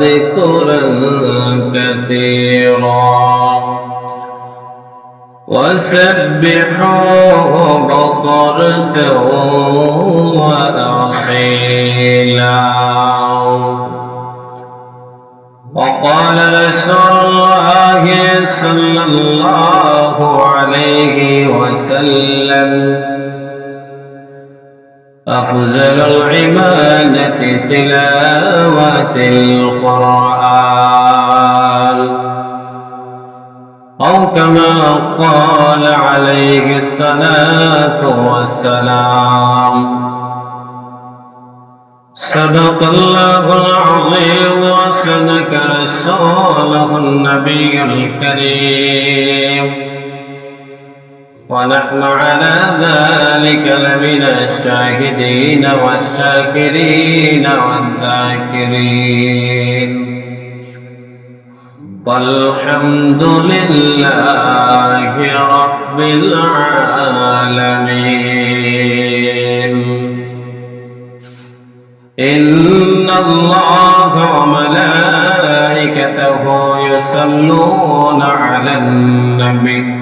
ذكرا كثيرا. وسبحوه بكرة وأصيلا وقال رسول الله صلى الله عليه وسلم أفضل العبادة تلاوة القرآن. أو كما قال عليه الصلاة والسلام. صدق الله العظيم وصدق رسوله النبي الكريم. ونحن على ذلك لمن الشاهدين والشاكرين والذاكرين. والحمد لله رب العالمين. إن الله وملائكته يصلون على النبي.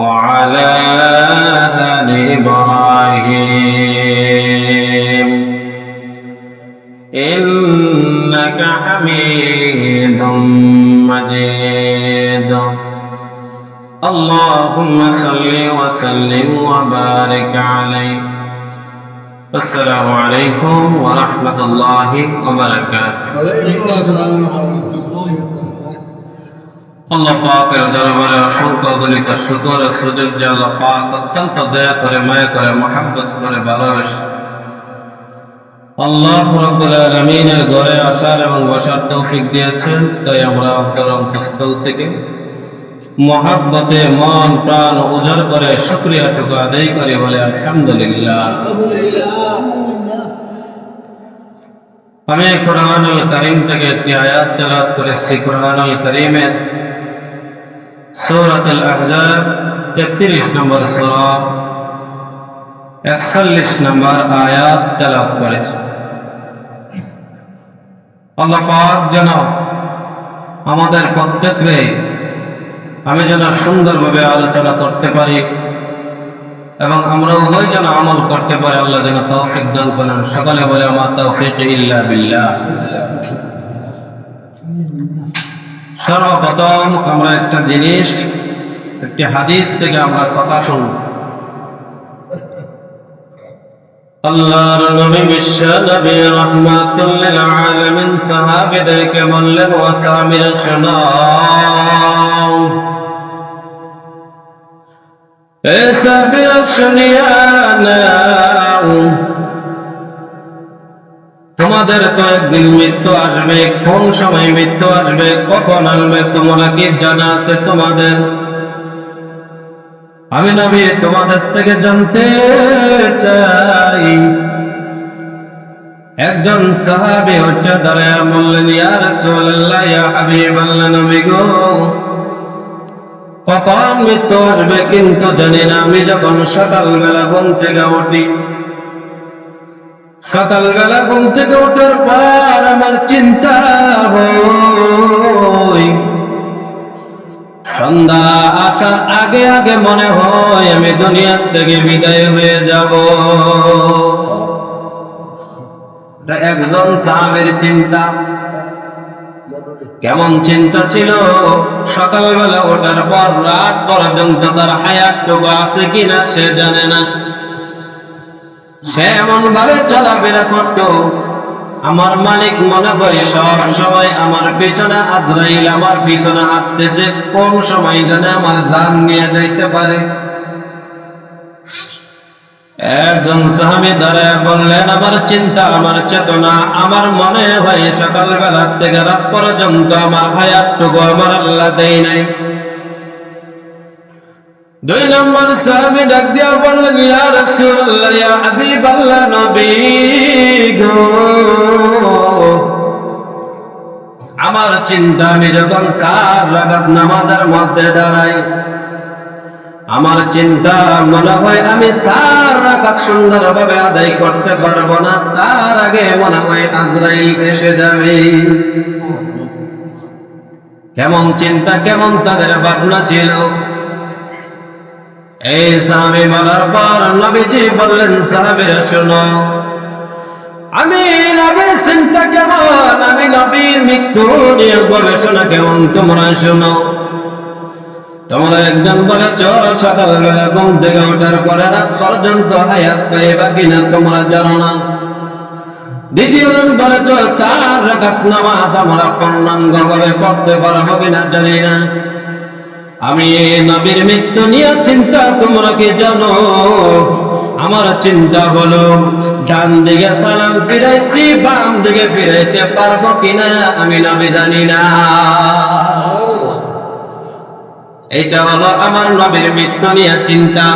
وعلى آل إبراهيم. إنك حميد مجيد. اللهم صل وسلم وبارك عليه. السلام عليكم ورحمة الله وبركاته. অত্যন্ত দয়া করে, মায়া করে, মহাব্বত করে এবং বসার তৌফিক দিয়েছেন। তাই আমরা অন্তর থেকে মহাব্বতে মন, প্রাণ উজাড় করে শুকরিয়াটুকু আদায় করে বলে আলহামদুলিল্লাহ। আমি কোরআনুল করিম থেকে একটি আয়াত করেছি। কোরআনুল করিমের সূরাতুল আহজাব 33 নম্বর সূরা 41 নম্বর আয়াত তেলাওয়াত করেছি। আল্লাহ যেন আমাদের প্রত্যেককে আমি যেন সুন্দরভাবে আলোচনা করতে পারি এবং আমরা উভয় যেন আমল করতে পারি, আল্লাহ যেন তৌফিক দান করেন। সকালে বলে আমার তৌফিক ইল্লা বিল্লাহ। সর্বপ্রথম আমরা একটা জিনিস একটি হাদিস থেকে আমরা কথা শুনব আল্লাহর নবী বিশ্ব নবী রহমাতুল লিল আলামিন সাহাবীদেরকে বললেন ও সাহাবীরা শোনাও এ সাহাবীরা শুনিয়া নাও তোমাদের তো একদিন মৃত্যু আসবে, কোন সময় মৃত্যু আসবে, কখন আসবে, তোমরা কি জানা আছে তোমাদের? আমি নবী তোমাদের থেকে জানতে চাই। একজন সাহাবী হচ্ছে দাঁড়ায় বললেন, ইয়া রাসূলুল্লাহ, ইয়া হাবিবাল্লাহ নবী গো, কখন মৃত্যু আসবে কিন্তু জানি না, আমি যখন সকালবেলা ঘুম থেকে উঠি সকালবেলা ঘুম থেকে ওঠার পর আমার চিন্তা সন্ধ্যা আসার আগে আগে মনে হয় আমি দুনিয়ার থেকে বিদায় হয়ে যাব। একজন সাহাবের চিন্তা। কেমন চিন্তা ছিল? সকালবেলা ওঠার পর রাত পর্যন্ত তার হায়াতটুকু আছে কিনা সে জানে না। সে এমন ভাবে চলাফেরা করত। আমার মালিক মনে করে সব সময় আমার পেছনে, আজরাইল আমার পিছনে হাঁটতেছে। কোন সময় জানে আমার জান নিয়ে যাইতে পারে। একজন সাহাবি দাঁড়ায় বললেন, আমার চিন্তা, আমার চেতনা, আমার মনে হয় সকালবেলা থেকে রাত পর্যন্ত আমার হায়াতটুকু আমার আল্লাহ দেয় নাই। দুই নম্বর সাহাবি ডাক দিয়া বললেন, ইয়া রাসূলুল্লাহ, ইয়া হাবিবাল্লাহ নবী গো। আমার চিন্তা আমি যখন সার রাগাত নামাজের মধ্যে দাঁড়াই, আমার চিন্তা মনে হয় আমি সার রাগাত সুন্দরভাবে আদায় করতে পারব না, তার আগে মনে হয় আজরাইল এসে যাবে। কেমন চিন্তা, কেমন তাদের ভাবনা ছিল? এই সাহাবি বলার পর নবীজি বললেন সাহাবিরা শোনো। আমি নবীর চিন্তা কেমন? আমি নবীর মৃত্যু নিয়ে গবেষণা কেমন? তোমরা শোনো। তোমরা একজন বলেছ, সকালবেলা ঘুম থেকে ওঠার পরে রাত পর্যন্ত হায়াত পাইবা কিনা তোমরা জানো না। দ্বিতীয়জন বলেছ, চার রাখাত নামাজ আমরা পূর্ণাঙ্গ ভাবে পড়তে পারব কিনা জানি না। আমি নবীর মৃত্যু নিয়ে চিন্তা, তোমরা কি জানো? আমার চিন্তা হলো, ডান দিকে সালাম ফিরাইছি, বাম দিকে ফিরাইতে পারব কিনা, আমি নবী জানি না। এটা হলো আমার নবীর মৃত্যু নিয়ে চিন্তা।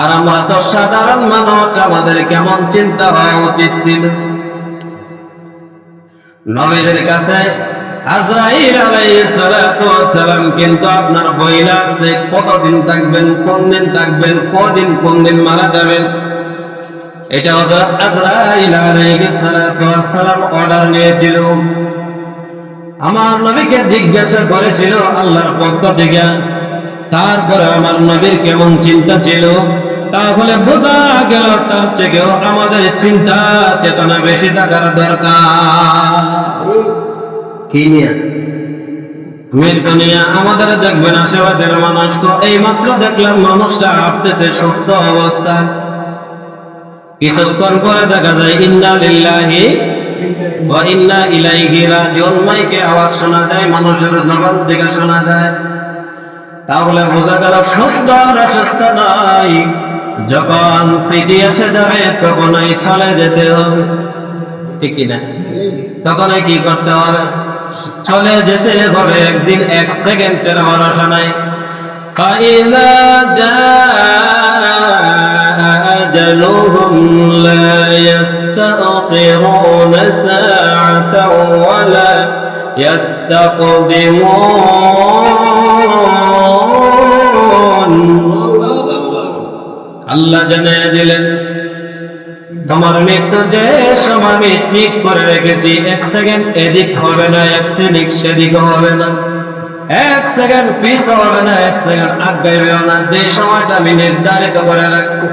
আর আমরা তো সাধারণ মানুষ, আমাদের কেমন চিন্তা হওয়া উচিত ছিল? নবীদের কাছে আপনার বইলা থাকবেন কোন দিন থাকবেন, কদিন কোন দিন মারা যাবেন? এটা অর্ডার নিয়েছিল। আমার নবীকে জিজ্ঞাসা করেছিল আল্লাহর পক্ষ থেকে। তারপরে আমার নবীর কেমন চিন্তা ছিল? তাহলে বোঝা গেল তার থেকেও আমাদের চিন্তা চেতনা বেশি থাকার দরকার। কি নিয়ে? মৃত্যু নিয়ে আমাদের দেখবেন আশেপাশের মানুষ তো। এই মাত্র দেখলাম মানুষটা হাঁটতেছে সুস্থ অবস্থায়। কিছুক্ষণ পরে দেখা যায় ইন্না লিল্লাহি ওয়া ইন্না ইলাইহি রাজিউন। মাইকে আওয়াজ শোনা যায় মানুষের জবান থেকে শোনা যায়। তাহলে বোঝা গেল সুস্থ আর নাই। যখন সিটি এসে যাবে তখনই চলে যেতে হবে। ঠিক কিনা? তখনই কি করতে হবে? চলে যেতে হবে একদিন এক সেকেন্ডের ভরসা নাই فإذا جاء أجلهم لا يستأخرون ساعة ولا يستقدمون আল্লাহ জানিয়ে দিলেন তোমার মৃত্যু যে আমি ঠিক করে রেখেছি, এক সেকেন্ড এদিক হবে না, এক সেদিক সেদিক হবে না। এক সেকেন্ড পিস হবে না, এক সেকেন্ড আগাইবেও না, যে সময়টা আমি নির্ধারিত করে রাখছি।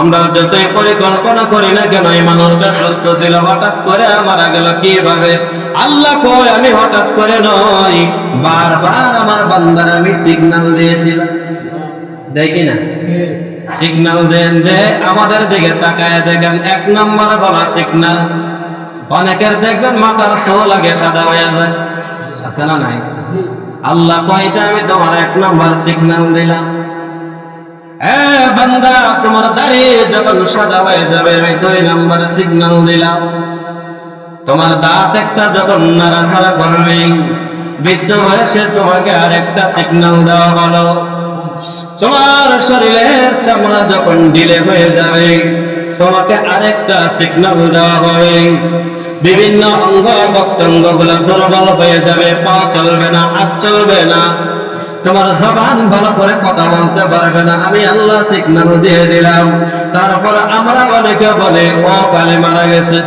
আমরা যতই পরিকল্পনা করি না কেন, এই মানুষটা সুস্থ ছিল, হঠাৎ করে মারা গেল কীভাবে? আল্লাহ কয়, আমি হঠাৎ করে নয় বারবার আমার বান্দার আমি সিগন্যাল দিয়েছিলাম। দেখি না? সিগন্যাল দেন দে আমাদের দিকে তাকায় দেখেন, এক নম্বর বলা সিগনাল অনেকের দেখবেন মাথার সো লাগে, সাদা হয়ে যায়। আছে না নাই? আল্লাহ কয়টা আমি তোমার এক নম্বর সিগনাল দিলাম। বান্দা, তোমার দাঁড়িয়ে যখন সাদা হয়ে যাবে, আমি দুই নম্বর সিগন্যাল দিলাম। তোমার দাঁত একটা যখন নাড়াচাড়া করবে, বৃদ্ধ বয়সে তোমাকে আরেকটা সিগনাল দেওয়া হলো। তোমার শরীরের চামড়া যখন ঢিলে হয়ে যাবে তোমাকে আরেকটা সিগন্যাল দেওয়া হবে বিভিন্ন অঙ্গ প্রত্যঙ্গগুলো দুর্বল হয়ে যাবে, পা চলবে না, হাত চলবে না। তোমার জবান ভালো করে কথা বলতে পারবে না। আমি আল্লাহ সিগন্যাল দিয়ে দিলাম। তারপর আমরা অনেকে বলে, ও কালে মারা গেছে।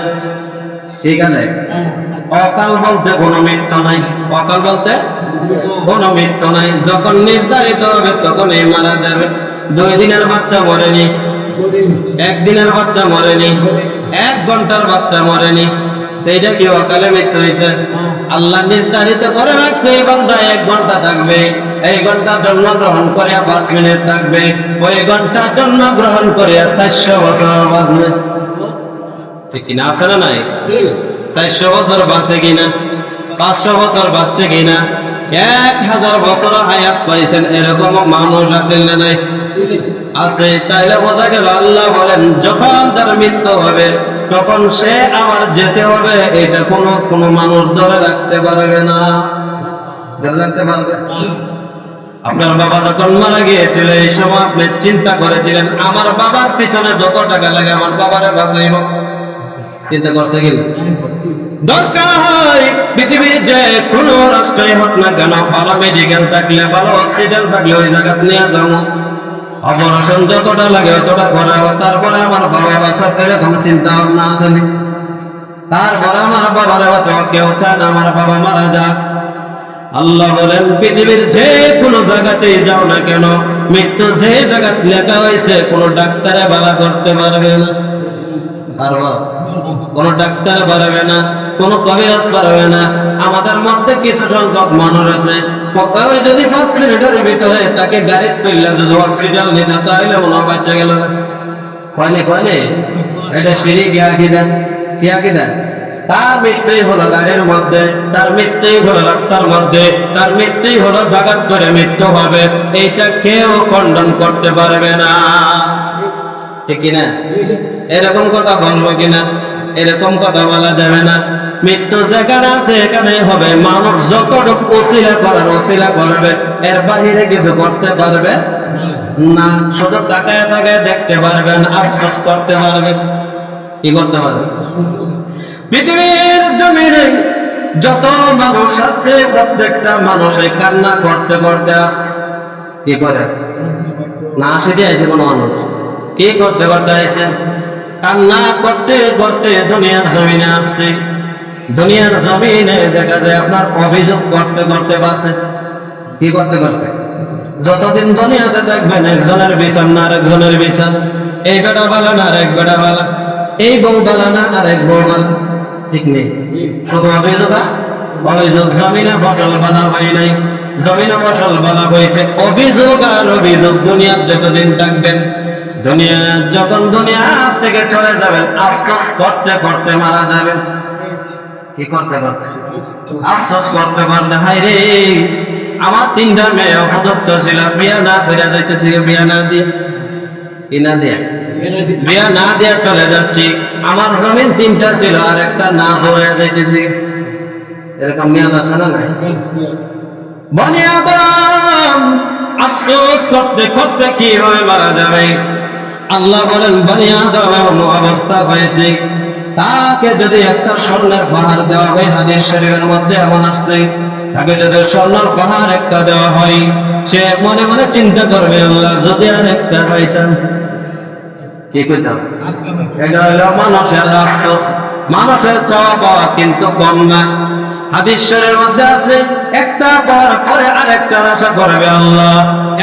ঠিক আছে? অকাল বলতে কোনো মৃত্যু নাই। অকাল বলতে কোনো মৃত্যু নাই। যখন নির্ধারিত হবে, তখনই মারা যাবে। দুই দিনের বাচ্চা মরেনি। একদিনের বাচ্চা মরেনি। এক ঘণ্টার বাচ্চা মরেনি। এইটা কি অকালে মৃত্যু হয়েছে? আল্লাহ নির্ধারিত করে রাখছে, এই বান্দা এক ঘণ্টা থাকবে। এই ঘণ্টা জন্ম গ্রহণ করে পাঁচ মিনিট থাকবে। ওই ঘণ্টা জন্ম গ্রহণ করে চারশো বছর বাঁচবে। ঠিক কিনা আছে না নাই? চারশো বছর বাঁচে কিনা? পাঁচশো বছর বাঁচছে কিনা? এক হাজার বছর হায়াত পাইছেন এরকম মানুষ আছেন না নাই? আছে, তাইলে বোঝা গেল আল্লাহ বলেন, যখন তার মৃত্যু হবে, তখন সে আমার যেতে হবে, এটা কোনো কোনো মানুষ ধরে রাখতে পারবে না। আপনার বাবা যখন মারা গিয়েছিল, এই সময় আপনি চিন্তা করেছিলেন, আমার বাবার পিছনে যত টাকা লাগে, আমার বাবারে বাঁচাইব। চিন্তা করছে কি? দরকার হয় পৃথিবীর যে কোনো রাষ্ট্রই হোক না কেন, ভালো মেডিকেল থাকলে ভালো হসপিটাল থাকলে ওই জায়গা নিয়ে যাব। অপারেশন যতটা লাগে ততটা করাবো, তারপরে আমার বাবা বাসা এরকম চিন্তা ভাবনা আসেনি তারপরে আমার বাবার বাঁচাও কেউ চায় আমার বাবা মারা যাক। আল্লাহ বলেন, পৃথিবীর যে কোনো জায়গাতেই যাও না কেন, মৃত্যু যে জায়গা লেখা হয়েছে, কোনো ডাক্তারে বাধা করতে পারবে না। কোন ডাক্তার পারবে না, কোন কবিরাজ পারবে না। আমাদের মধ্যে কিছু সংখ্যক মানুষ আছে। যদি পাঁচ মিনিটের ভিতরে তাকে গাড়ির তুললে যদি হসপিটাল নিতে তাহলে মনে বাচ্চা গেল এটা সিঁড়ি গিয়া কি দেন কিয়া কি দেন তার মৃত্যুই হলো গাড়ির মধ্যে, তার মৃত্যুই হলো রাস্তার মধ্যে, তার মৃত্যুই হলো জাগাত করে মৃত্যু হবে। এইটা কেউ খণ্ডন করতে পারবে না। ঠিক কিনা? এরকম কথা বলব কিনা? এরকম কথা বলা যাবে না। মৃত্যু যেখানে আছে এখানে হবে। মানুষ যতটুকু ওসিলা করার ওসিলা করবে, এর বাহিরে কিছু করতে পারবে না। শুধু তাকায় তাকায় দেখতে পারবেন, আফসোস করতে পারবে কি করতে পারবে পৃথিবীর জমিনে যত মানুষ আছে, প্রত্যেকটা মানুষে কান্না করতে করতে আছে কি করে? না সেটি আছে কোনো মানুষ। কি করতে করতে আছে কান্না করতে করতে দুনিয়ার জমিনে আসছে। দুনিয়ার জমিনে দেখা যায় আপনার অভিযোগ করতে করতে বাসে। কি করতে করতে? যতদিন দুনিয়াতে দেখবেন একজনের বিচার না আরেকজনের বিচার। এই বেটা বালা না আরেক বেটা বালা। এই বউ বালা না আরেক বউ বালা। ঠিক নেই। শুধু অভিযোগ আর অভিযোগ, জমিনে ফসল বালা হয় নাই। জমিনে ফসল বালা হয়েছে। অভিযোগ আর অভিযোগ, দুনিয়ার যতদিন থাকবেন দুনিয়া, যখন দুনিয়া থেকে চলে যাবেন, আফসোস করতে করতে মারা যাবেন। কি করতে করতে আফসোস করতে পারলে হাই রে! আমার তিনটা মেয়ে অপদত্ত ছিল বিয়া না ফিরে যাইতেছি বিয়া না দিয়ে। কি না দিয়ে? বিয়া না দিয়ে চলে যাচ্ছি। আমার জমিন তিনটা ছিল, আর একটা না হয়ে যাইতেছি। এরকম মেয়াদ আছে না? বনি আফসোস করতে করতে কি হয়ে, মারা যাবে? আল্লাহ বলেন বনি আদম এমন অবস্থা হয়েছে। তাকে যদি একটা স্বর্ণের পাহাড় দেওয়া হয় হাদিস শরীফের মধ্যে এমন আসছে তাকে যদি স্বর্ণের পাহাড় একটা দেওয়া হয় সে মনে মনে চিন্তা করবে আল্লাহ যদি আর একটা পাইতাম কি কইতাম? এটা হলো মানুষের আফসোস। মানুষের চাওয়া পাওয়া কিন্তু কম না। হাদিসের মধ্যে আছে, একটা পার পরে আরেকটা আশা করবে আল্লাহ।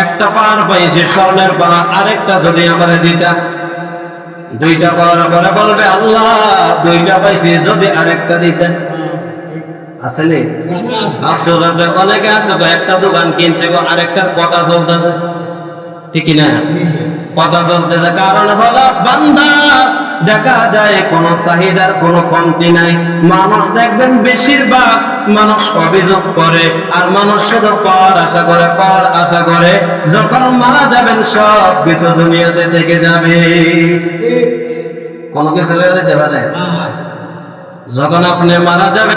একটা পার পাইছে স্বর্ণের পাহাড় আরেকটা যদি আমার দিতা। দুইটা পাওয়ার পরে বলবে আল্লাহ, দুইটা পাইছে, যদি আরেকটা দিতেন। আসলে অনেকে আছে তো একটা দোকান কিনছে গো চলতেছে। কথা চলতেছে, কারণ হলো বান্দা দেখা যায় কোন চাহিদার কোন কমতি নাই। মানুষ দেখবেন বেশিরভাগ মানুষ অভিযোগ করে আর মানুষ শুধু কর আশা করে কর আশা করে। যখন মারা যাবেন সব কিছু দুনিয়াতে থেকে যাবে। কোনো কিছু যেতে পারে? যখন আপনি মারা যাবেন